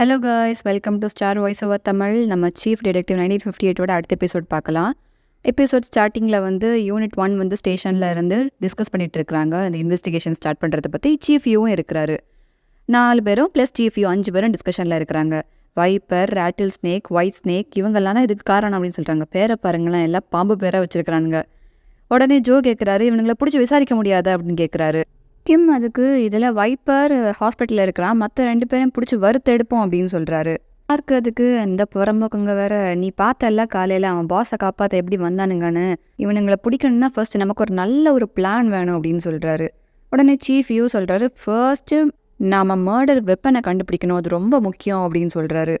Hello guys welcome to Star Voice Over Tamil நம்ம chief detective nineteen fifty எயிட்டோட அடுத்த episode பார்க்கலாம். Episode ஸ்டார்டிங்கில் வந்து யூனிட் ஒன் வந்து ஸ்டேஷனில் இருந்து டிஸ்கஸ் பண்ணிகிட்டு இருக்கிறாங்க அந்த இன்வெஸ்டிகேஷன் ஸ்டார்ட் பண்ணுறத பற்றி சீஃப் யூவும் இருக்கிறாரு. நாலு பேரும் ப்ளஸ் சீஃப் யூ அஞ்சு பேரும் டிஸ்கஷனில் இருக்கிறாங்க. வைப்பர் ரேட்டில் ஸ்னேக் ஒயிட் ஸ்னேக் இவங்கெல்லாம் தான் இதுக்கு காரணம் அப்படின்னு சொல்கிறாங்க பேரை பாருங்களேன். எல்லாம் பாம்பு பேராக வச்சுருக்கிறானுங்க. உடனே ஜோ கேட்குறாரு இவனுங்களை பிடிச்சி விசாரிக்க முடியாது? அப்படின்னு கேட்குறாரு கிம் அதுக்கு இதில் வைப்பர் ஹாஸ்பிட்டலில் இருக்கிறான். மற்ற ரெண்டு பேரையும் பிடிச்சி வறுத்து எடுப்போம் அப்படின்னு சொல்கிறாரு பார்க்கு அதுக்கு அந்த புறம்போக்குங்க வேற நீ பார்த்தல்ல காலையில் அவன் பாஸை காப்பாற்ற எப்படி வந்தானுங்கன்னு? இவனுங்களை பிடிக்கணும்னா ஃபர்ஸ்ட் நமக்கு ஒரு நல்ல ஒரு பிளான் வேணும் அப்படின்னு சொல்கிறாரு உடனே சீஃப் யூ சொல்கிறாரு ஃபர்ஸ்ட்டு நாம மர்டர் வெப்பனை கண்டுபிடிக்கணும். அது ரொம்ப முக்கியம் அப்படின்னு சொல்கிறாரு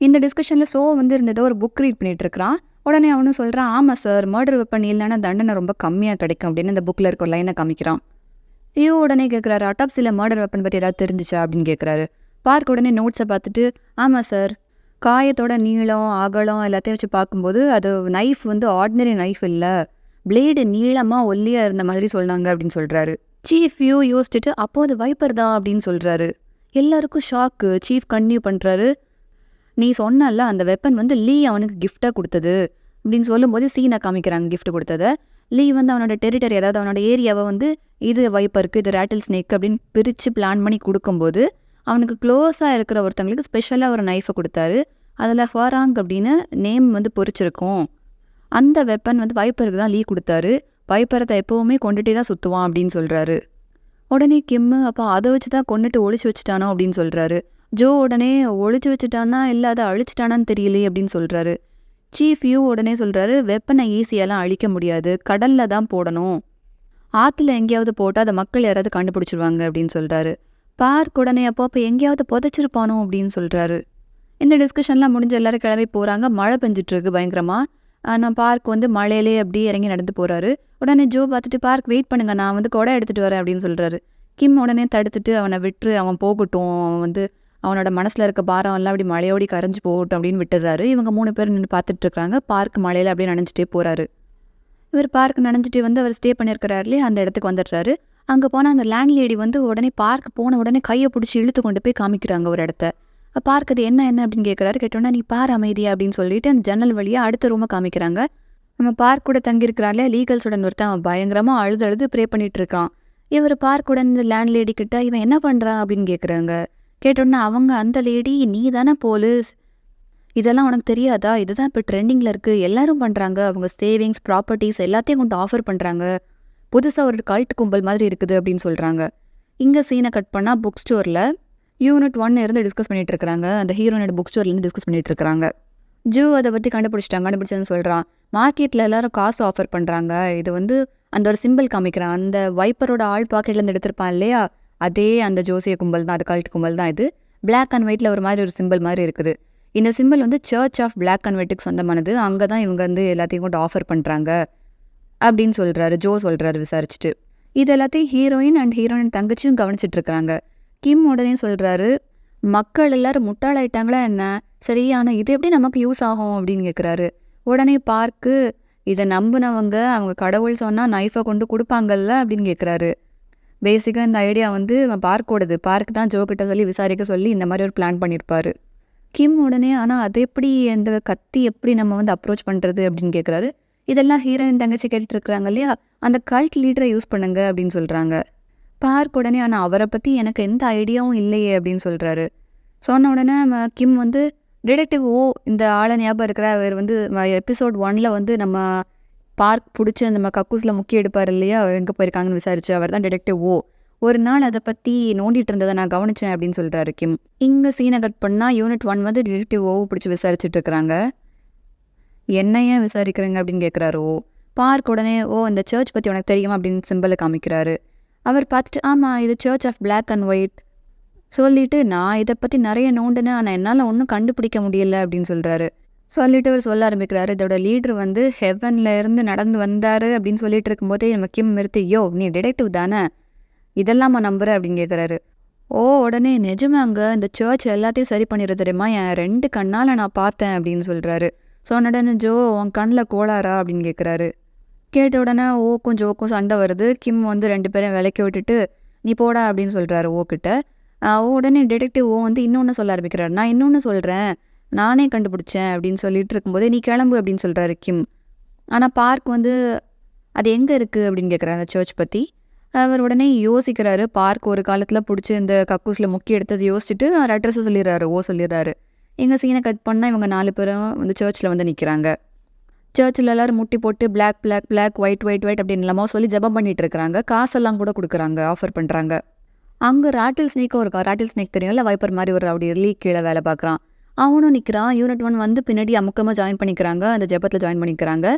இந்த டிஸ்கஷனில் சோ வந்து இருந்ததோ ஒரு புக் ரீட் பண்ணிகிட்டு இருக்கிறான். உடனே அவனும் சொல்கிறான் ஆமாம் சார் மர்டர் வெப்பன் இல்லைன்னா தண்டனை ரொம்ப கம்மியாக கிடைக்கும் அப்படின்னு இந்த புக்கில் இருக்க லைனை காமிக்கிறான். ஐயோ உடனே கேட்குறாரு அட்டாப்சியில் மர்டர் வெப்பன் பற்றி ஏதாவது தெரிஞ்சிச்சா? அப்படின்னு கேட்குறாரு பார்க் உடனே நோட்ஸை பார்த்துட்டு ஆமாம் சார் காயத்தோட நீளம் அகலம் எல்லாத்தையும் வச்சு பார்க்கும்போது அது நைஃப் வந்து ஆர்டினரி நைஃப் இல்லை. பிளேடு நீளமாக ஒல்லியாக இருந்த மாதிரி சொன்னாங்க அப்படின்னு சொல்கிறாரு சீஃப் யூ யோசிச்சுட்டு அப்போ அது வைப்பர் தான் அப்படின்னு சொல்கிறாரு எல்லாருக்கும் ஷாக்கு சீஃப் கன்டினியூ பண்ணுறாரு நீ சொன்னல அந்த வெப்பன் வந்து லீ அவனுக்கு கிஃப்டாக கொடுத்தது அப்படின்னு சொல்லும்போது சீனை காமிக்கிறாங்க கிஃப்ட் கொடுத்ததை. லீ வந்து அவனோட டெரிட்டரி அதாவது அவனோட ஏரியாவை வந்து இது வைப்பருக்கு இது ரேட்டில் ஸ்னேக் அப்படின்னு பிரித்து பிளான் பண்ணி கொடுக்கும்போது அவனுக்கு க்ளோஸாக இருக்கிற ஒருத்தவங்களுக்கு ஸ்பெஷலாக ஒரு நைஃபை கொடுத்தாரு. அதில் ஃபராங் அப்படின்னு நேம் வந்து பொறிச்சிருக்கும். அந்த வெப்பன் வந்து வைப்பருக்கு தான் லீ கொடுத்தாரு. வைப்பரத்தை எப்போவுமே கொண்டுட்டே தான் சுற்றுவான் அப்படின்னு சொல்கிறாரு உடனே கிம்மு அப்போ அதை வச்சு தான் கொண்டுட்டு ஒழிச்சு வச்சுட்டானோ அப்படின்னு சொல்கிறாரு ஜோ உடனே ஒழிச்சு வச்சுட்டானா இல்லை அதை அழிச்சிட்டானான்னு தெரியலையே அப்படின்னு சொல்கிறாரு சீஃப் யூ உடனே சொல்கிறாரு வெப்பனை ஈஸியாலாம் அழிக்க முடியாது. கடலில் தான் போடணும். ஆற்றுல எங்கேயாவது போட்டால் அதை மக்கள் யாராவது கண்டுபிடிச்சிருவாங்க அப்படின்னு சொல்கிறாரு பார்க் உடனே அப்போ அப்போ எங்கேயாவது புதைச்சிருப்பானோ? அப்படின்னு சொல்கிறாரு இந்த டிஸ்கஷன்லாம் முடிஞ்ச எல்லாரும் கிளம்பி போகிறாங்க மழை பெஞ்சிட்ருக்கு பயங்கரமாக நான் பார்க் வந்து மழையிலே அப்படியே இறங்கி நடந்து போகிறாரு உடனே ஜோ பார்த்துட்டு பார்க் வெயிட் பண்ணுங்க. நான் வந்து கொடை எடுத்துகிட்டு வரேன் அப்படின்னு சொல்கிறாரு கிம் உடனே தடுத்துட்டு அவனை விட்டுரு. அவன் போகட்டும். அவன் வந்து அவனோட மனசில் இருக்க பாரம் எல்லாம் அப்படி மழையோடி கரைஞ்சு போகட்டும் அப்படின்னு விட்டுறாரு இவங்க மூணு பேர் நின்று பார்த்துட்டு இருக்காங்க. பார்க் மழையில் அப்படியே நனைஞ்சிட்டே போகிறாரு இவர் பார்க் நனைஞ்சிட்டு வந்து அவர் ஸ்டே பண்ணியிருக்கிறாரு இல்லையா? அந்த இடத்துக்கு வந்துடுறாரு. அங்கே போனால் அந்த லேண்ட் லேடி வந்து உடனே பார்க் போன உடனே கையை பிடிச்சி இழுத்து கொண்டு போய் காமிக்கிறாங்க ஒரு இடத்த. பார்க் அது என்ன என்ன அப்படின்னு கேட்குறாரு கேட்டோன்னா நீ பார் அமைதியா அப்படின்னு சொல்லிட்டு அந்த ஜன்னல் வழியாக அடுத்த ரூமை காமிக்கிறாங்க. நம்ம பார்க் கூட தங்கியிருக்கிறாங்களே லீகல்ஸுடன் ஒருத்தன் அவன் பயங்கரமாக அழுது அழுது ப்ரே பண்ணிகிட்டு இருக்கான். இவர் பார்க்குடன் இந்த லேண்ட் லேடி கிட்ட இவன் என்ன பண்ணுறான் அப்படின்னு கேட்குறாங்க கேட்டோன்னே அவங்க அந்த லேடி நீ தானே போலீஸ்? இதெல்லாம் உனக்கு தெரியாதா? இதுதான் இப்போ ட்ரெண்டிங்கில் இருக்குது எல்லாரும் பண்ணுறாங்க அவங்க சேவிங்ஸ் ப்ராப்பர்ட்டிஸ் எல்லாத்தையும் கொண்டு ஆஃபர் பண்ணுறாங்க புதுசாக ஒரு கல்ட் கும்பல் மாதிரி இருக்குது அப்படின்னு சொல்கிறாங்க இங்கே சீனை கட் பண்ணால் புக் ஸ்டோரில் யூனிட் ஒன்னு இருந்து டிஸ்கஸ் பண்ணிட்டு இருக்காங்க அந்த ஹீரோனோட புக் ஸ்டோர்லேருந்து டிஸ்கஸ் பண்ணிட்டு இருக்காங்க ஜூ அதை பற்றி கண்டுபிடிச்சிட்டாங்க. கண்டுபிடிச்சதுன்னு சொல்கிறான் மார்க்கெட்டில் எல்லாரும் காசு ஆஃபர் பண்ணுறாங்க இது வந்து அந்த ஒரு சிம்பிள் காமிக்கிறான். அந்த வைப்பரோட ஆள் பாக்கெட்லேருந்து எடுத்திருப்பான் இல்லையா? அதே அந்த ஜோசிய கும்பல் தான் அது கல்ட் கும்பல் தான் இது. பிளாக் அண்ட் ஒயிட்டில் ஒரு மாதிரி ஒரு சிம்பிள் மாதிரி இருக்குது. இந்த சிம்பிள் வந்து சர்ச் ஆஃப் பிளாக் அண்ட் ஒயிட்டுக்கு சொந்தமானது. அங்கே தான் இவங்க வந்து எல்லாத்தையும் கொண்டு ஆஃபர் பண்ணுறாங்க அப்படின்னு சொல்கிறாரு ஜோ சொல்கிறாரு விசாரிச்சுட்டு. இது எல்லாத்தையும் ஹீரோயின் அண்ட் ஹீரோயின் தங்கச்சியும் கவனிச்சிட்டு இருக்கிறாங்க. கிம் உடனே சொல்கிறாரு மக்கள் எல்லாரும் முட்டாளாயிட்டாங்களா என்ன? சரி ஆனால் இது எப்படி நமக்கு யூஸ் ஆகும்? அப்படின்னு கேட்குறாரு உடனே பார்க்கு இதை நம்பினவங்க அவங்க கடவுள் சொன்னால் நைஃபை கொண்டு கொடுப்பாங்கல்ல? அப்படின்னு கேட்குறாரு பேசிக்காக இந்த ஐடியா வந்து பார்க்கோடது பார்க் தான் ஜோ கிட்ட சொல்லி விசாரிக்க சொல்லி இந்த மாதிரி ஒரு பிளான் பண்ணியிருப்பார் கிம் உடனே ஆனால் அது எப்படி அந்த கத்தி எப்படி நம்ம வந்து அப்ரோச் பண்ணுறது அப்படின்னு கேட்குறாரு இதெல்லாம் ஹீரோயின் தங்கச்சி கேட்டுட்டு இருக்கிறாங்க இல்லையா? அந்த கல்ட் லீடரை யூஸ் பண்ணுங்க அப்படின்னு சொல்கிறாங்க பார்க் உடனே ஆனால் அவரை பற்றி எனக்கு எந்த ஐடியாவும் இல்லையே அப்படின்னு சொல்கிறாரு சொன்ன உடனே கிம் வந்து டிடெக்டிவ் ஓ இந்த ஆளை ஞாபகம் இருக்கிற அவர் வந்து எபிசோட் ஒனில் வந்து நம்ம பார்க் பிடிச்சி நம்ம கக்கூஸில் முக்கிய எடுப்பார் இல்லையா? எங்கே போயிருக்காங்கன்னு விசாரிச்சு அவர் தான் டிடெக்டிவ் ஓ. ஒரு நாள் அதை பற்றி நோண்டிட்டு இருந்ததை நான் கவனித்தேன் அப்படின்னு சொல்கிறாரு கிம். இங்கே சீனை கட் பண்ணால் யூனிட் ஒன் வந்து டிடெக்டிவ் ஓ பிடிச்சி விசாரிச்சுட்டு இருக்கிறாங்க. என்ன ஏன் விசாரிக்கிறீங்க அப்படின்னு கேட்குறாரு ஓ. பார்க் உடனே ஓ இந்த சர்ச் பற்றி உனக்கு தெரியுமா? அப்படின்னு சிம்பிளை காமிக்கிறாரு. அவர் பார்த்துட்டு ஆமாம் இது church of black and white சொல்லிட்டு நான் இதை பற்றி நிறைய நோண்டினேன். ஆனால் என்னால் ஒன்றும் கண்டுபிடிக்க முடியல. அப்படின்னு சொல்கிறாரு சொல்லிட்டு அவர் சொல்ல ஆரம்பிக்கிறாரு. இதோட லீடர் வந்து ஹெவன்ல இருந்து நடந்து வந்தார் அப்படின்னு சொல்லிட்டு இருக்கும்போதே நம்ம கிம் நிறுத்தி யோ நீ டிடெக்டிவ் தானே? இதெல்லாம் நம்புற? அப்படின்னு கேட்குறாரு ஓ உடனே நிஜமாங்க இந்த சர்ச் எல்லாத்தையும் சரி பண்ணிடுற தெரியுமா? என் ரெண்டு கண்ணால் நான் பார்த்தேன் அப்படின்னு சொல்கிறாரு ஸோ உடனே ஜோ உன் கண்ணில் கோளாரா அப்படின்னு கேட்குறாரு கேட்ட உடனே ஓக்கும் ஜோக்கும் சண்டை வருது. கிம் வந்து ரெண்டு பேரும் விலைக்கு விட்டுட்டு நீ போடா அப்படின்னு சொல்கிறாரு ஓக்கிட்ட உடனே டிடெக்டிவ் ஓ வந்து இன்னொன்று சொல்ல ஆரம்பிக்கிறாரு. நான் இன்னொன்று சொல்கிறேன் நானே கண்டுபிடிச்சேன் அப்படின்னு சொல்லிட்டு இருக்கும்போது நீ கிளம்பு அப்படின்னு சொல்கிறாரு கிம். ஆனால் பார்க் வந்து அது எங்கே இருக்குது அப்படின்னு கேட்குறாரு அந்த சர்ச் பற்றி அவர் உடனே யோசிக்கிறாரு. பார்க் ஒரு காலத்தில் பிடிச்சி இந்த கக்கூஸில் முக்கிய எடுத்தது யோசிச்சுட்டு அவர் அட்ரஸை சொல்லிடுறாரு ஓ சொல்லிடுறாரு. எங்கள் சீனை கட் பண்ணால் இவங்க நாலு பேரும் வந்து சர்ச்சில் வந்து நிற்கிறாங்க சர்ச்சில் எல்லோரும் முட்டி போட்டு black black black white white white அப்படின்னு இல்லாமல் சொல்லி ஜபம் பண்ணிட்டு இருக்கிறாங்க. காசெல்லாம் கூட கொடுக்குறாங்க ஆஃபர் பண்ணுறாங்க அங்கே ராட்டில் ஸ்னேக்கும் இருக்கா? ராட்டில் ஸ்னேக் தெரியும்ல? வைப்பர் மாதிரி ஒரு அப்படி லீக் கீழே வேலை பார்க்குறான். அவனும் நிற்கிறான் யூனிட் ஒன் வந்து பின்னாடி அமுக்கமாக ஜாயின் பண்ணிக்கிறாங்க. அந்த ஜபத்தில் ஜாயின் பண்ணிக்கிறாங்க.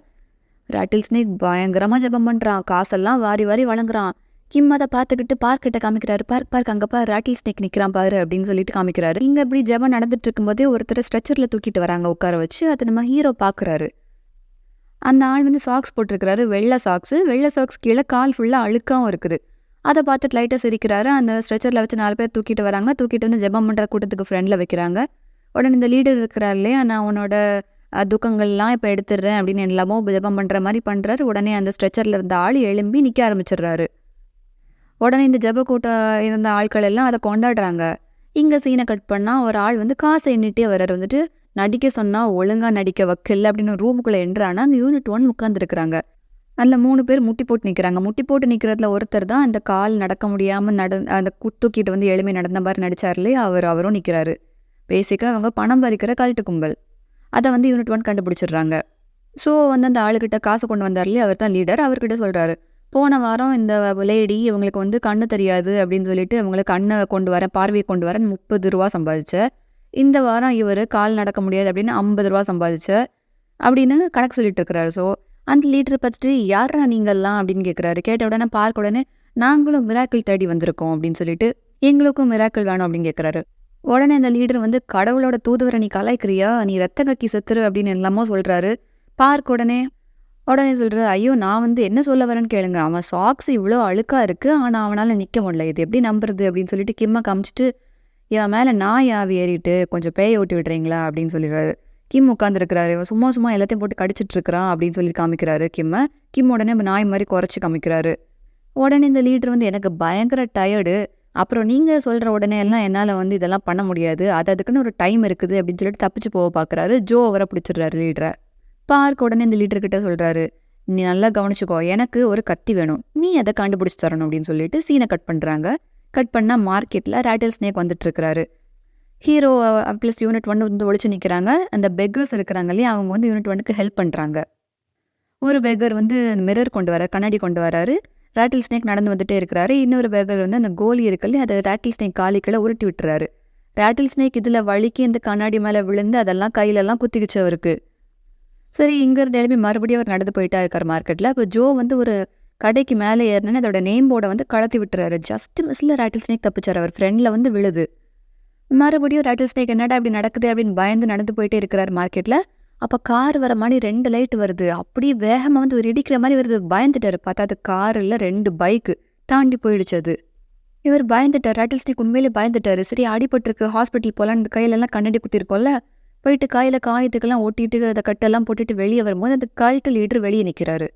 ராட்டில் ஸ்னேக் பயங்கரமாக ஜபம் பண்ணுறான் காசெல்லாம் வாரி வாரி வழங்குறான். கிம் அதை பார்த்துக்கிட்டு பார்க் கிட்ட காமிக்கிறாரு. பார்க் பார்க் அங்கே பாரு ராட்டில் ஸ்னேக் நிற்கிறான் பாரு அப்படின்னு சொல்லிட்டு காமிக்கிறாரு. இங்கே இப்படி ஜபம் நடந்துட்டு இருக்கும்போதே ஒருத்தர் ஸ்ட்ரெச்சரில் தூக்கிட்டு வராங்க. உட்கார வச்சு அதை நம்ம ஹீரோ பார்க்குறாரு. அந்த ஆள் வந்து சாக்ஸ் போட்டிருக்கிறாரு. வெள்ளை சாக்ஸு வெள்ளை சாக்ஸ் கீழே கால் ஃபுல்லாக அழுக்காவும் இருக்குது. அதை பார்த்துட்டு லைட்டாக சிரிக்கிறாரு. அந்த ஸ்ட்ரெச்சரில் வச்சு நாலு பேர் தூக்கிட்டு வராங்க. தூக்கிட்டு வந்து ஜெபம் பண்ணுற கூட்டத்துக்கு ஃப்ரெண்டில் வைக்கிறாங்க. உடனே இந்த லீடர் இருக்கிறார் இல்லையா? நான் உன்னோட துக்கங்கள்லாம் இப்போ எடுத்துடுறேன் அப்படின்னு எல்லாமோ ஜபம் பண்ணுற மாதிரி பண்ணுறாரு உடனே அந்த ஸ்ட்ரெச்சரில் இருந்த ஆள் எழும்பி நிற்க ஆரம்பிச்சிடுறாரு. உடனே இந்த ஜப கூட்டம் இருந்த ஆட்கள் எல்லாம் அதை கொண்டாடுறாங்க. இங்கே சீனை கட் பண்ணால் ஒரு ஆள் வந்து காசை எண்ணிட்டே வர்றாரு. வந்துட்டு நடிக்க சொன்னால் ஒழுங்காக நடிக்க வைக்கல அப்படின்னு ரூமுக்குள்ளே என்றானா அந்த யூனிட் ஒன் உட்காந்துருக்குறாங்க அதில் மூணு பேர் முட்டி போட்டு நிற்கிறாங்க முட்டி போட்டு நிற்கிறதுல ஒருத்தர் தான் அந்த கால் நடக்க முடியாமல் நட அந்த குத்துக்கிட்டு தூக்கிட்டு வந்து எளிமை நடந்த மாதிரி நடிச்சார் இல்லையா? அவர் அவரும் நிற்கிறாரு பேசிக்காக அவங்க பணம் பறிக்கிற கல்ட்டு கும்பல். அதை வந்து யூனிட் ஒன் கண்டுபிடிச்சிடுறாங்க. ஸோ வந்து அந்த ஆளுக்கிட்ட காசு கொண்டு வந்தார் இல்லையா? அவர் தான் லீடர் அவர்கிட்ட சொல்கிறாரு போன வாரம் இந்த லேடி இவங்களுக்கு வந்து கண்ணு தெரியாது அப்படின்னு சொல்லிட்டு இவங்களுக்கு கண்ணை கொண்டு வரேன் பார்வையை கொண்டு வரேன் முப்பது ரூபா சம்பாதிச்ச. இந்த வாரம் இவர் கால் நடக்க முடியாது அப்படின்னு ஐம்பது ரூபா சம்பாதிச்ச. அப்படின்னு கணக்கு சொல்லிட்டு இருக்கிறாரு. ஸோ அந்த லீடரை பார்த்துட்டு யாரா நீங்கள்லாம்? அப்படின்னு கேட்குறாரு கேட்ட உடனே பார்க்க உடனே நாங்களும் மிராக்கிள் தேடி வந்திருக்கோம் அப்படின்னு சொல்லிட்டு எங்களுக்கும் மிராக்கிள் வேணும் அப்படின்னு கேட்குறாரு உடனே அந்த லீடர் வந்து கடவுளோட தூதுவரை நீ கலாய்க்கிறியா? நீ ரத்த கக்கி செத்துரு அப்படின்னு எல்லாமோ சொல்கிறாரு பார்க் உடனே உடனே சொல்கிறாரு ஐயோ நான் வந்து என்ன சொல்ல வரேன்னு கேளுங்க. அவன் சாக்ஸ் இவ்வளோ அழுக்காக இருக்குது ஆனால் அவனால் நிற்க முடியல. இது எப்படி நம்புறது? அப்படின்னு சொல்லிட்டு கிம்மை காமிச்சிட்டு இவன் மேலே நாய் யாவி ஏறிட்டு கொஞ்சம் பேய ஓட்டி விடுறீங்களா? அப்படின்னு சொல்லிடுறாரு. கிம் உட்காந்துருக்கிறாரு இவன் சும்மா சும்மா எல்லாத்தையும் போட்டு கடிச்சிட்டு இருக்கிறான் அப்படின்னு சொல்லி காமிக்கிறாரு கிம்மை. கிம் உடனே நாய் மாதிரி குறைச்சி காமிக்கிறாரு. உடனே இந்த லீடர் வந்து எனக்கு பயங்கர டயர்டு அப்புறம் நீங்கள் சொல்கிற உடனே எல்லாம் என்னால் வந்து இதெல்லாம் பண்ண முடியாது. அது அதுக்குன்னு ஒரு டைம் இருக்குது அப்படின்னு சொல்லிட்டு தப்பிச்சு போக பார்க்குறாரு ஜோ அவரை பிடிச்சிடுறாரு லீடரை பார்க்க உடனே இந்த லீடர்கிட்ட சொல்கிறாரு நீ நல்லா கவனிச்சுக்கோ எனக்கு ஒரு கத்தி வேணும். நீ அதை கண்டுபிடிச்சி தரணும்? அப்படின்னு சொல்லிட்டு சீனை கட் பண்ணுறாங்க கட் பண்ணால் மார்க்கெட்டில் ரேட்டில் ஸ்னேக் வந்துட்டு இருக்கிறாரு. ஹீரோ ப்ளஸ் யூனிட் ஒன் வந்து ஒழிச்சு நிற்கிறாங்க அந்த பெக்கர்ஸ் இருக்கிறாங்க இல்லையா அவங்க வந்து யூனிட் ஒன்னுக்கு ஹெல்ப் பண்ணுறாங்க ஒரு பெக்கர் வந்து மிரர் கொண்டு வர கண்ணாடி கொண்டு வராரு. ராட்டில் ஸ்னேக் நடந்து வந்துட்டே இருக்கிறாரு. இன்னொரு பெக்கர் வந்து அந்த கோலி இருக்கு அதை ராட்டில் ஸ்னேக் காலிக்கீழே உருட்டி விட்டுறாரு. ராட்டில் ஸ்னேக் இதில் வழுக்கி இந்த கண்ணாடி மேலே விழுந்து அதெல்லாம் கையிலெல்லாம் குத்திக்கிச்சு அவருக்கு. சரி இங்கேருந்து எழுப்பி மறுபடியும் அவர் நடந்து போயிட்டா இருக்கார் மார்க்கெட்டில் அப்போ ஜோ வந்து ஒரு கடைக்கு மேலே ஏறினேன்னு அதோட நேம் போர்டை வந்து கலத்தி விட்டுறாரு. Just மிஸ்ல ராட்டில் snake தப்பிச்சார். அவர் ஃப்ரெண்டில் வந்து விழுது. மறுபடியும் ராட்டில் ஸ்னேக் என்னடா இப்படி நடக்குது அப்படின்னு பயந்து நடந்து போயிட்டே இருக்கிறார் மார்க்கெட்டில் அப்போ கார் வர மாதிரி ரெண்டு லைட் வருது. அப்படியே வேகமாக வந்து ஒரு இடிக்கிற மாதிரி வருது பயந்துட்டாரு. பார்த்தா அது காரில் ரெண்டு பைக்கு தாண்டி போயிடுச்சு அது. இவர் பயந்துட்டார். ரட்டில் ஸ்டிக் உண்மையிலே பயந்துட்டாரு. சரி அடிபட்டிருக்கு. ஹாஸ்பிட்டல் போகலான்னு இந்த கையிலெல்லாம் கண்ணாடி குத்திருக்கோம்ல. போயிட்டு கையில் காயத்துக்கெல்லாம் ஒட்டிட்டு அதை கட்டெல்லாம் போட்டுட்டு வெளியே வரும்போது அந்த கழுத்து லீடர் வெளியே நிற்கிறாரு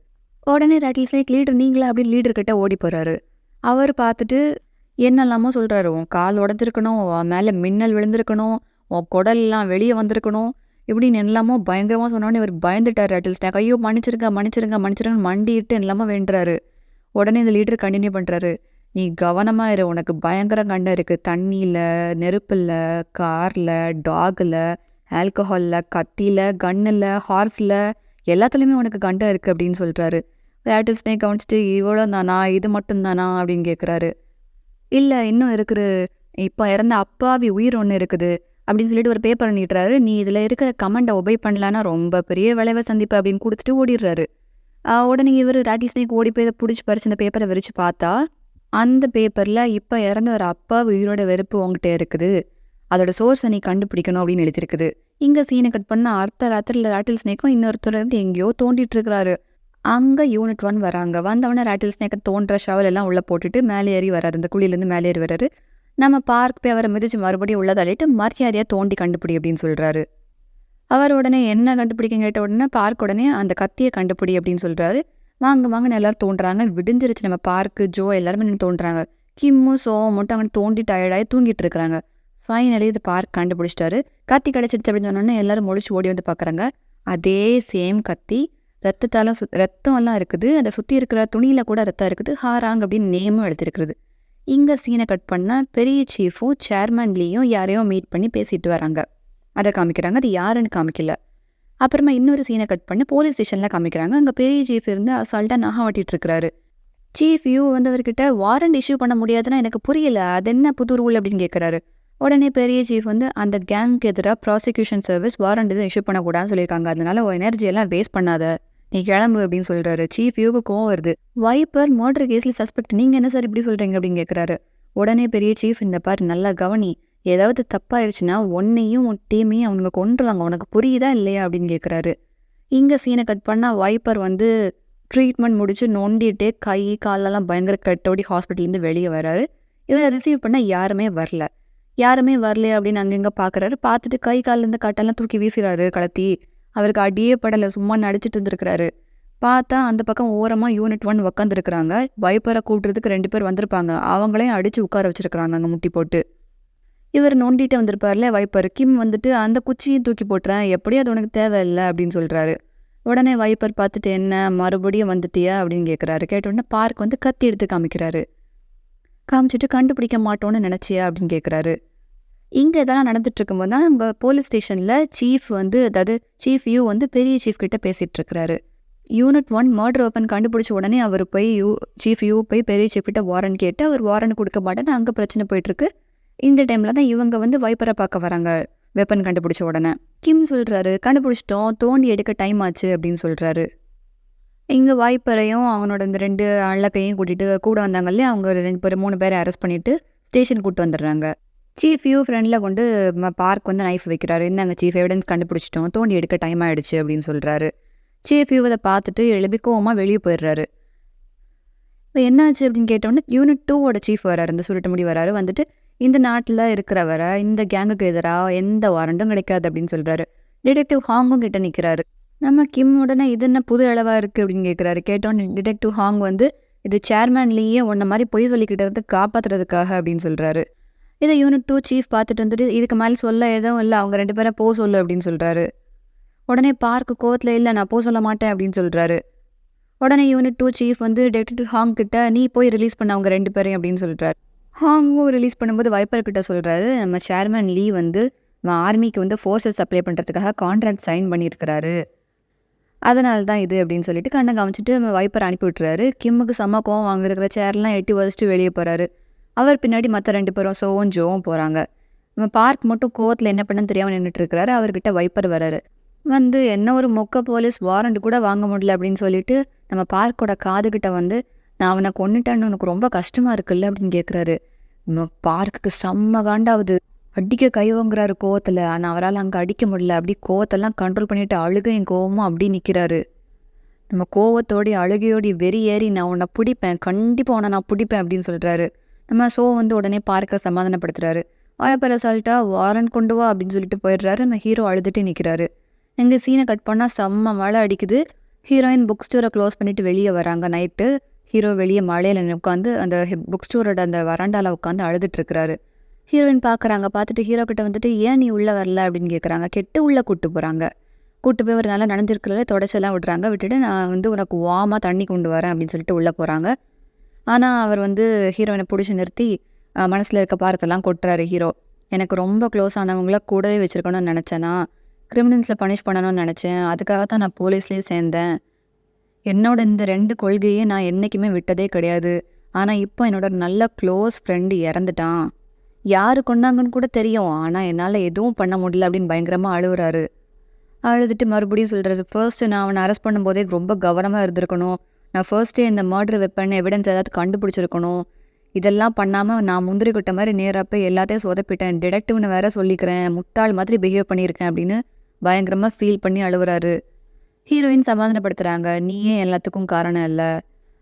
உடனே ரட்டில் ஸ்னேக் லீடர் நீங்களா? அப்படின்னு லீடர் கிட்ட ஓடி போகிறாரு அவர் பார்த்துட்டு என்னெல்லாமோ சொல்கிறாரு உன் கால் உடஞ்சிருக்கணும். உன் மேலே மின்னல் விழுந்திருக்கணும். உன் குடல்லாம் வெளியே வந்திருக்கணும். இப்படின்னு எல்லாமோ பயங்கரமாக சொன்னோன்னே இவர் பயந்துட்டார் ராட்டில் ஸ்டாக் ஐயோ மன்னிச்சிருங்க மன்னிச்சிருங்க மன்னிச்சிருங்கன்னு மண்டிட்டு எல்லாமே வேண்டுறாரு. உடனே இந்த லீடர் கண்டினியூ பண்ணுறாரு நீ கவனமாக இரு உனக்கு பயங்கர கண்டம் இருக்குது தண்ணியில் நெருப்பில் காரில் டாகில் ஆல்கஹாலில் கத்தியில் கன்னில் ஹார்ஸில் எல்லாத்துலேயுமே உனக்கு கண்டம் இருக்குது அப்படின்னு சொல்கிறாரு ரேட்டில் ஸ்னேக் கவனிச்சிட்டு இவ்வளோ தானா இது மட்டும் தானா அப்படின்னு கேட்குறாரு இல்லை இன்னும் இருக்குது. இப்போ இறந்த அப்பாவி உயிர் ஒன்று இருக்குது. அப்படின்னு சொல்லிட்டு ஒரு பேப்பர் நீட்டுறாரு. நீ இதில் இருக்கிற கமெண்டை ஒபே பண்ணலான்னா ரொம்ப பெரிய விளைவை சந்திப்பு அப்படின்னு கொடுத்துட்டு ஓடிடுறாரு. உடனே இவர் ராட்டில் ஸ்னேக் ஓடி போய் இதை பிடிச்சி பறிச்சு இந்த பேப்பரை விரிச்சு பார்த்தா அந்த பேப்பரில் இப்போ இறந்த ஒரு அப்பா உயிரோட வெறுப்பு உங்ககிட்ட இருக்குது. அதோட சோர்ஸை நீ கண்டுபிடிக்கணும் அப்படின்னு எழுதியிருக்குது. இங்கே சீனை கட் பண்ண அர்த்த ராத்திரியில் ராட்டில் ஸ்னேக்கும் இன்னொருத்தர் எங்கேயோ தோண்டிட்டு இருக்கிறாரு. அங்கே யூனிட் ஒன் வராங்க. வந்தவொடனே ராட்டில் ஸ்னேக்கை தோன்ற ஷவல் எல்லாம் உள்ளே போட்டுட்டு மேலே ஏறி வராரு இந்த குழியிலேருந்து மேலே ஏறி வராரு நம்ம பார்க் போய் அவரை மிதிச்சு மறுபடியும் உள்ள தள்ளிட்டு மரியாதையாக தோண்டி கண்டுபிடி அப்படின்னு சொல்கிறாரு அவர் உடனே என்ன கண்டுபிடிக்க கேட்ட உடனே பார்க் உடனே அந்த கத்தியை கண்டுபிடி அப்படின்னு சொல்கிறாரு வாங்க வாங்கன்னு எல்லாரும் தோன்றாங்க. விடிஞ்சிருச்சு நம்ம பார்க்கு ஜோ எல்லாருமே நின்று தோன்றாங்க. கிம்மும் சோ மட்டும் அவங்க தோண்டி டயர்டாகி தூங்கிட்டு இருக்கிறாங்க. ஃபைனலி இது பார்க் கண்டுபிடிச்சிட்டாரு. கத்தி கிடச்சிடுச்சு அப்படின்னு சொன்னோன்னே எல்லாரும் முடிச்சு ஓடி வந்து பார்க்குறாங்க. அதே சேம் கத்தி. ரத்தத்தால் சு ரத்தம் எல்லாம் இருக்குது. அதை சுற்றி இருக்கிற துணியில் கூட ரத்தம் இருக்குது. ஹாராங் அப்படின்னு நேமும் எழுதிருக்குது இங்கே சீனை கட் பண்ணால் பெரிய சீஃபும் சேர்மன்லேயும் யாரையோ மீட் பண்ணி பேசிட்டு வராங்க. அதை காமிக்கிறாங்க. அது யாருன்னு காமிக்கல. அப்புறமா இன்னொரு சீனை கட் பண்ணி போலீஸ் ஸ்டேஷனில் காமிக்கிறாங்க. அங்கே பெரிய சீஃப் இருந்து அசால்ட்டாக நகை ஓட்டிட்டு இருக்கிறாரு. சீஃப் யூ வந்தவர்கிட்ட வாரண்ட் இஷ்யூ பண்ண முடியாதுன்னா எனக்கு புரியல. அது என்ன புது ரூல் அப்படின்னு கேட்குறாரு உடனே பெரிய சீஃப் வந்து அந்த கேங்க்கு எதிராக ப்ராசிக்யூஷன் சர்வீஸ் வாரண்ட் எதுவும் இஷ்யூ பண்ணக்கூடாதுன்னு சொல்லியிருக்காங்க. அதனால உன் எனர்ஜி எல்லாம் வேஸ்ட் பண்ணாத. நீ கிளம்பு அப்படின்னு சொல்கிறாரு சீஃப் யூவுக்கு கோவம் வருது. வைப்பர் மர்டர் கேஸில் சஸ்பெக்ட் நீங்கள் என்ன சார் இப்படி சொல்கிறீங்க அப்படின்னு கேட்குறாரு உடனே பெரிய சீஃப் இந்த பாரு நல்லா கவனி. ஏதாவது தப்பாயிருச்சுன்னா உன்னையும் உன் டீமையும் அவனுங்க கொண்டுருவாங்க உனக்கு புரியுதா இல்லையா அப்படின்னு கேட்குறாரு இங்கே சீனை கட் பண்ணால் வைப்பர் வந்து ட்ரீட்மெண்ட் முடிச்சு நொண்டிட்டு கை காலெல்லாம் பயங்கர கட்டோடி ஹாஸ்பிட்டல்லேருந்து வெளியே வராரு. இவரை ரிசீவ் பண்ண யாருமே வரல. யாருமே வரலையே அப்படின்னு அங்கங்கே பார்க்குறாரு பார்த்துட்டு கை கால்லேருந்து கட்டெல்லாம் தூக்கி வீசுறாரு கலத்தி. அவருக்கு அடியே படலை சும்மா நடிச்சிட்டு இருந்திருக்கிறாரு. பார்த்தா அந்த பக்கம் ஓரமாக யூனிட் ஒன் உக்காந்துருக்குறாங்க. வைப்பரை கூட்டுறதுக்கு ரெண்டு பேர் வந்திருப்பாங்க. அவங்களையும் அடித்து உட்கார வச்சுருக்குறாங்க அங்கே முட்டி போட்டு. இவர் நோண்டிட்டு வந்திருப்பார்ல வைப்பர். கிம் வந்துட்டு அந்த குச்சியும் தூக்கி போட்டுறேன். எப்படி அது உனக்கு தேவையில்லை அப்படின்னு சொல்கிறாரு உடனே வைப்பர் பார்த்துட்டு என்ன மறுபடியும் வந்துட்டியா? அப்படின்னு கேட்குறாரு கேட்டோடனே பார்க் வந்து கத்தி எடுத்து காமிக்கிறாரு. காமிச்சிட்டு கண்டுபிடிக்க மாட்டோன்னு நினச்சியா? அப்படின்னு கேட்குறாரு இங்கே இதெல்லாம் நடந்துட்டு இருக்கும்போது தான் உங்கள் போலீஸ் ஸ்டேஷனில் சீஃப் வந்து அதாவது சீஃப் யூ வந்து பெரிய சீஃப் கிட்ட பேசிகிட்டு இருக்கிறாரு யூனிட் ஒன் மர்டர் ஓப்பன் கண்டுபிடிச்ச உடனே அவர் போய் யூ சீஃப் யூ போய் பெரிய சீஃப் கிட்ட வாரன் கேட்டு அவர் வாரன் கொடுக்க மாட்டேன்னு அங்கே பிரச்சனை போயிட்டுருக்கு. இந்த டைமில் தான் இவங்க வந்து வைப்பரை பார்க்க வராங்க வெப்பன் கண்டுபிடிச்ச உடனே. கிம் சொல்கிறாரு கண்டுபிடிச்சிட்டோம் தோண்டி எடுக்க டைம் ஆச்சு அப்படின்னு சொல்கிறாரு இங்கே வாய்ப்பரையும் அவனோட இந்த ரெண்டு அள்ளக்கையும் கூட்டிகிட்டு கூட வந்தாங்க இல்லையா அவங்க ரெண்டு பேர் மூணு பேரை அரெஸ்ட் பண்ணிவிட்டு ஸ்டேஷன் கூட்டு வந்துடுறாங்க. சீஃப் யூ ஃப்ரெண்டில் கொண்டு பார்க் வந்து நைஃப் வைக்கிறாரு. இந்தாங்க சீஃப் எவிடன்ஸ் கண்டுபிடிச்சிட்டோம். தோண்டி எடுக்க டைம் ஆகிடுச்சு அப்படின்னு சொல்கிறாரு சீஃப் யூ அதை பார்த்துட்டு எழுப்பி கோவமாக வெளியே போயிடுறாரு. இப்போ என்னாச்சு அப்படின்னு கேட்டோன்னே யூனிட் டூவோட சீஃப் வராரு. இந்த சுருட்டு முடி வராரு. வந்துட்டு இந்த நாட்டில் இருக்கிறவரை இந்த கேங்குக்கு எதிராக எந்த வாரண்டும் கிடைக்காது அப்படின்னு சொல்கிறாரு டிடெக்டிவ் ஹாங்கும் கிட்ட நிற்கிறாரு நம்ம கிம் உடனே இது என்ன புது அளவாக இருக்குது அப்படின்னு கேட்குறாரு கேட்டோன்னே டிடெக்டிவ் ஹாங் வந்து இது சேர்மேன்லேயே ஒன்றை மாதிரி பொய் சொல்லிக்கிட்டு காப்பாற்றுறதுக்காக அப்படின்னு சொல்கிறாரு இதை யூனிட் டூ சீஃப் பார்த்துட்டு வந்துட்டு இதுக்கு மேலே சொல்ல எதுவும் இல்லை அவங்க ரெண்டு பேரும் போ சொல்லு அப்படின்னு சொல்கிறாரு உடனே பார்க்கு கோவத்தில் இல்லை நான் போ சொல்ல மாட்டேன் அப்படின்னு சொல்கிறாரு உடனே யூனிட் டூ சீஃப் வந்து டெக்டிவ் ஹாங் கிட்ட நீ போய் ரிலீஸ் பண்ண அவங்க ரெண்டு பேரையும் அப்படின்னு சொல்கிறாரு ஹாங்கும் ரிலீஸ் பண்ணும்போது வைப்பர் கிட்ட சொல்கிறாரு நம்ம சேர்மன் லீ வந்து ஆர்மிக்கு வந்து ஃபோர்ஸஸ் அப்ளை பண்ணுறதுக்காக கான்ட்ராக்ட் சைன் பண்ணியிருக்கிறாரு. அதனால தான் இது அப்படின்னு சொல்லிட்டு கண்ணை காமிச்சிட்டு வைப்பர் அனுப்பி விட்டுறாரு. கிம்முக்கு செம்ம கோவம் வாங்கிருக்கிற சேர்லாம் எட்டி வச்சுட்டு வெளியே போகிறாரு அவர் பின்னாடி மற்ற ரெண்டு பேரும் சோவும் ஜோவும் போகிறாங்க நம்ம பார்க் மட்டும் கோவத்தில் என்ன பண்ணன்னு தெரியாமல் நின்றுட்டு இருக்கிறாரு அவர்கிட்ட வைப்பர் வராரு. வந்து என்ன ஒரு மொக்க போலீஸ் வாரண்ட் கூட வாங்க முடியல அப்படின்னு சொல்லிட்டு நம்ம பார்க்கோட காதுகிட்ட வந்து நான் அவனை கொண்டுட்டேன்னு உனக்கு ரொம்ப கஷ்டமாக இருக்குல்ல அப்படின்னு கேட்குறாரு பார்க்குக்கு செம்ம காண்டாவது. அடிக்க கைவங்குறாரு கோவத்தில். ஆனால் அவரால் அங்கே அடிக்க முடியல. அப்படி கோவத்தெல்லாம் கண்ட்ரோல் பண்ணிட்டு அழுகையும் கோவமும் அப்படி நிற்கிறாரு நம்ம கோவத்தோடி அழுகையோடி வெறி ஏறி நான் உன்னை பிடிப்பேன். கண்டிப்பாக உன்னை நான் பிடிப்பேன் அப்படின்னு சொல்கிறாரு நம்ம ஷோ வந்து உடனே பார்க்க சமாதானப்படுத்துறாரு. வாயப்பர் அசால்ட்டாக வாரன் கொண்டு வா அப்படின்னு சொல்லிட்டு போயிடுறாரு. நம்ம ஹீரோ அழுதுட்டு நிற்கிறாரு எங்கள் சீனை கட் பண்ணால் செம்ம மழை அடிக்குது. ஹீரோயின் புக் ஸ்டோரை க்ளோஸ் பண்ணிவிட்டு வெளியே வராங்க. நைட்டு ஹீரோ வெளியே மழையில் உட்காந்து அந்த புக் ஸ்டோரோட அந்த வராண்டாவில் உட்காந்து அழுதுட்டு இருக்கிறாரு ஹீரோயின் பார்க்குறாங்க பார்த்துட்டு ஹீரோ கிட்ட வந்துட்டு ஏன் நீ உள்ளே வரல? அப்படின்னு கேட்குறாங்க கெட்டு உள்ளே கூட்டு போகிறாங்க கூட்டு போய் ஒரு நல்லா நனைஞ்சிருக்கிறத தொடச்செல்லாம் விடுறாங்க. விட்டுட்டு நான் வந்து உனக்கு வாமாக தண்ணி கொண்டு வரேன் அப்படின்னு சொல்லிட்டு உள்ளே போகிறாங்க ஆனால் அவர் வந்து ஹீரோயினை பிடிச்சி நிறுத்தி மனசில் இருக்க பாரத்தெல்லாம் கொட்டுறாரு ஹீரோ எனக்கு ரொம்ப க்ளோஸ் ஆனவங்கள கூடவே வச்சுருக்கணும்னு நினச்சேனா. கிரிமினல்ஸில் பனிஷ் பண்ணணும்னு நினச்சேன். அதுக்காக தான் நான் போலீஸ்லேயே சேர்ந்தேன். என்னோட இந்த ரெண்டு கொள்கையை நான் என்றைக்குமே விட்டதே கிடையாது. ஆனால் இப்போ என்னோட நல்ல க்ளோஸ் ஃப்ரெண்டு இறந்துட்டான். யார் கொண்டாங்கன்னு கூட தெரியும். ஆனால் என்னால் எதுவும் பண்ண முடியல அப்படின்னு பயங்கரமாக அழுகுறாரு அழுதுட்டு மறுபடியும் சொல்கிறாரு ஃபர்ஸ்ட்டு நான் அவனை அரெஸ்ட் பண்ணும்போதே ரொம்ப கவனமாக இருந்திருக்கணும். நான் ஃபர்ஸ்டே இந்த மர்டர் வெப்பன் எவிடன்ஸ் ஏதாவது கண்டுபிடிச்சிருக்கணும். இதெல்லாம் பண்ணாமல் நான் முந்திரி கொட்ட மாதிரி நேராக போய் எல்லாத்தையும் சொதப்பிட்டேன். டிடெக்டிவ்னு வேற சொல்லிக்கிறேன். முட்டாள் மாதிரி பிஹேவ் பண்ணியிருக்கேன் அப்படின்னு பயங்கரமாக ஃபீல் பண்ணி அழுவுறாரு. ஹீரோயின் சமாதானப்படுத்துகிறாங்க நீயே எல்லாத்துக்கும் காரணம் இல்லை.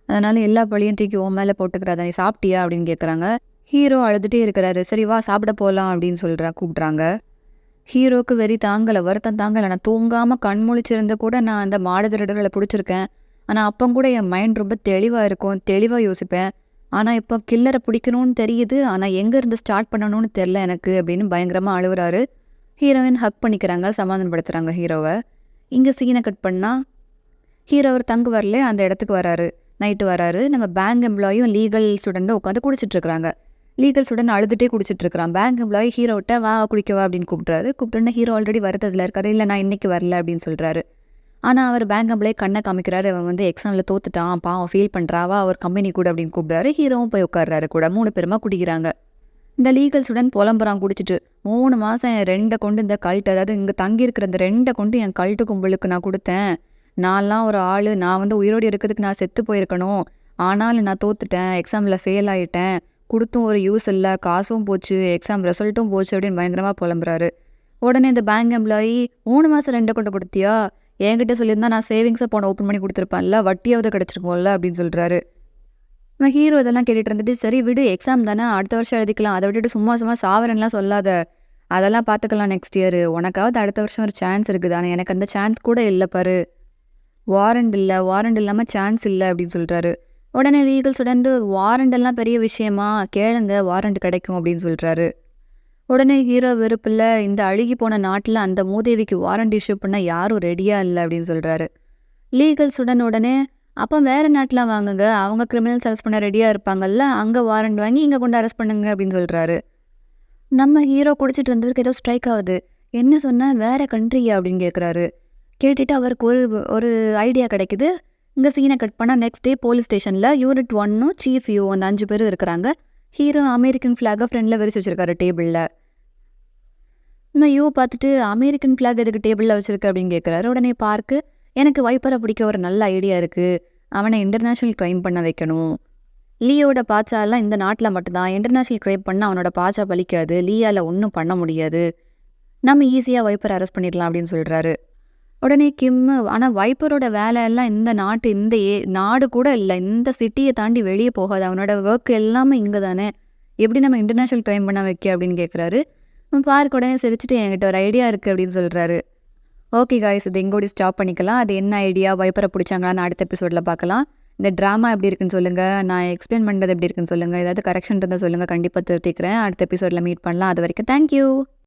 அதனால எல்லா பழியும் தூக்கி ஓ மேலே போட்டுக்கிறாத நீ சாப்பிட்டியா அப்படின்னு கேட்குறாங்க ஹீரோ அழுதுகிட்டே இருக்கிறாரு. சரி வா சாப்பிட போகலாம் அப்படின்னு சொல்கிறா கூப்பிட்றாங்க. ஹீரோக்கு வெறி தாங்கலை வருத்தம் தாங்கலை. நான் தூங்காமல் கண் முழிச்சிருந்து கூட நான் அந்த மாடு திருடர்களை பிடிச்சிருக்கேன். ஆனால் அப்போ கூட என் மைண்ட் ரொம்ப தெளிவாக இருக்கும். தெளிவாக யோசிப்பேன். ஆனால் இப்போ கில்லரை பிடிக்கணும்னு தெரியுது. ஆனால் எங்கேருந்து ஸ்டார்ட் பண்ணணும்னு தெரில எனக்கு அப்படின்னு பயங்கரமாக அழுகுறாரு ஹீரோயின் ஹக் பண்ணிக்கிறாங்க சமாதானப்படுத்துகிறாங்க ஹீரோவை இங்கே சீனை கட் பண்ணால் ஹீரோ அவர் தங்கு வரல அந்த இடத்துக்கு வராரு. நைட்டு வராரு. நம்ம பேங்க் எம்ப்ளாயும் லீகல் ஸ்டூடெண்ட்டும் உட்காந்து குடிச்சிட்டு லீகல் ஸ்டூடெண்ட் அழுதுகிட்டே குடிச்சிட்ருக்கிறான் பேங்க் எம்ப்ளாயி ஹீரோட்ட வா குடிக்கவா? அப்படின்னு கூப்பிட்றாரு. கூப்பிட்டோன்னே ஹீரோ ஆல்ரெடி வருத்தத்தில் இருக்காரு. இல்லை நான் இன்னைக்கு வரல அப்படின்னு சொல்கிறாரு ஆனால் அவர் பேங்க் எம்ப்ளாயி கண்ணை காமிக்கிறாரு. அவன் வந்து எக்ஸாமில் தோத்துட்டான். பாவம் ஃபீல் பண்ணுறாவா அவர் கம்பெனி கூட அப்படின்னு கூப்பிட்றாரு. ஹீரோவும் போய் உட்காடுறாரு கூட. மூணு பேருமா குடிக்கிறாங்க. இந்த லீகல் ஸ்டூடெண்ட் புலம்புறான் குடிச்சிட்டு. மூணு மாதம் என் ரெண்டை கொண்டு இந்த கல்ட்டு அதாவது இங்கே தங்கியிருக்கிற இந்த ரெண்டை கொண்டு என் கல்ட்டு கும்பலுக்கு நான் கொடுத்தேன். நான்லாம் ஒரு ஆள். நான் வந்து உயிரோடு இருக்கிறதுக்கு நான் செத்து போயிருக்கணும். ஆனாலும் நான் தோத்துட்டேன். எக்ஸாமில் ஃபெயில் ஆகிட்டேன் கொடுத்தும் ஒரு யூஸ் இல்லை. காசும் போச்சு. எக்ஸாம் ரிசல்ட்டும் போச்சு அப்படின்னு பயங்கரமாக புலம்புறாரு. உடனே இந்த பேங்க் எம்ப்ளாயி மூணு மாதம் ரெண்டை கொண்டு கொடுத்தியா? என்கிட்ட சொல்லியிருந்தா நான் சேவிங்ஸை போன ஓப்பன் பண்ணி கொடுத்துருப்பேன்ல வட்டியாவது கிடச்சிருக்கோம்ல அப்படின்னு சொல்கிறாரு நான் ஹீரோ இதெல்லாம் கேட்டுட்டு இருந்துட்டு சரி விடு எக்ஸாம் தானே அடுத்த வருஷம் எழுதிக்கலாம். அதை விட்டுட்டு சும்மா சும்மா சாவரன்லாம் சொல்லாத. அதெல்லாம் பார்த்துக்கலாம் நெக்ஸ்ட் இயர் உனக்காவது அடுத்த வருஷம் ஒரு சான்ஸ் இருக்குது. ஆனால் எனக்கு அந்த சான்ஸ் கூட இல்லை பாரு. வாரண்ட் இல்லை வாரண்ட் இல்லாமல் சான்ஸ் இல்லை அப்படின்னு சொல்கிறாரு உடனே லீகல் ஸ்டூடெண்ட்டு வாரண்ட் எல்லாம் பெரிய விஷயமா? கேளுங்க வாரண்ட் கிடைக்கும் அப்படின்னு சொல்கிறாரு உடனே ஹீரோ வெறுப்பில் இந்த அழுகி போன நாட்டில் அந்த மூதேவிக்கு வாரண்ட் இஷ்யூ பண்ண யாரும் ரெடியாக இல்லை அப்படின்னு சொல்கிறாரு லீகல்ஸ் உடன் உடனே அப்போ வேறு நாட்டில் வாங்குங்க. அவங்க கிரிமினல்ஸ் அரெஸ்ட் பண்ண ரெடியாக இருப்பாங்கல்ல அங்கே வாரண்ட் வாங்கி இங்கே கொண்டு அரெஸ்ட் பண்ணுங்க அப்படின்னு சொல்கிறாரு நம்ம ஹீரோ குடிச்சிட்டு இருந்ததுக்கு ஏதோ ஸ்ட்ரைக் ஆகுது. என்ன சொன்னால் வேறு கண்ட்ரியா அப்படின்னு கேட்குறாரு கேட்டுட்டு அவருக்கு ஒரு ஒரு ஐடியா கிடைக்குது. இங்கே சீனை கட் பண்ணால் நெக்ஸ்ட் டே போலீஸ் ஸ்டேஷனில் யூனிட் ஒன்னும் சீஃப் யூ அந்த அஞ்சு பேர் இருக்கிறாங்க. ஹீரோ அமெரிக்கன் ஃப்ளாகை ஃப்ரெண்டில் விரிச்சு வச்சிருக்காரு டேபிளில் நம்ம யூ பார்த்துட்டு அமெரிக்கன் ஃப்ளாக் எதுக்கு டேபிளில் வச்சிருக்க? அப்படின்னு கேட்குறாரு உடனே பார்க்கு எனக்கு வைப்பரை பிடிக்க ஒரு நல்ல ஐடியா இருக்குது அவனை இன்டர்நேஷ்னல் க்ரைம் பண்ண வைக்கணும். லீயோட பாச்சாலாம் இந்த நாட்டில் மட்டும்தான். இன்டர்நேஷ்னல் க்ரைம் பண்ண அவனோட பாச்சா பலிக்காது. லீயால் ஒன்றும் பண்ண முடியாது. நம்ம ஈஸியாக வைப்பரை அரெஸ்ட் பண்ணிடலாம் அப்படின்னு சொல்கிறாரு உடனே கிம் ஆனால் வைப்பரோட வேலை எல்லாம் இந்த நாட்டு இந்த ஏ நாடு கூட இல்லை. இந்த சிட்டியை தாண்டி வெளியே போகாது. அவனோட ஒர்க் எல்லாமே இங்கே தானே எப்படி நம்ம இன்டர்நேஷ்னல் ட்ரைம் பண்ண வைக்க அப்படின்னு கேட்குறாரு பார்க்க உடனே சிரிச்சுட்டு என்கிட்ட ஒரு ஐடியா இருக்குது அப்படின்னு சொல்கிறாரு ஓகே காய்ஸ் இது எங்கோடி ஸ்டாப் பண்ணிக்கலாம். அது என்ன ஐடியா வைப்பரை பிடிச்சாங்களான்னு அடுத்த எபிசோடில் பார்க்கலாம் இந்த ட்ராமா எப்படி இருக்குன்னு சொல்லுங்கள் நான் எக்ஸ்பிளைன் பண்ணுறது எப்படி இருக்குன்னு சொல்லுங்கள் ஏதாவது கரெக்ஷன் இருந்தால் சொல்லுங்கள் கண்டிப்பாக திருத்திக்கிறேன். அடுத்த எபிசோடில் மீட் பண்ணலாம். அது வரைக்கும் தேங்க்யூ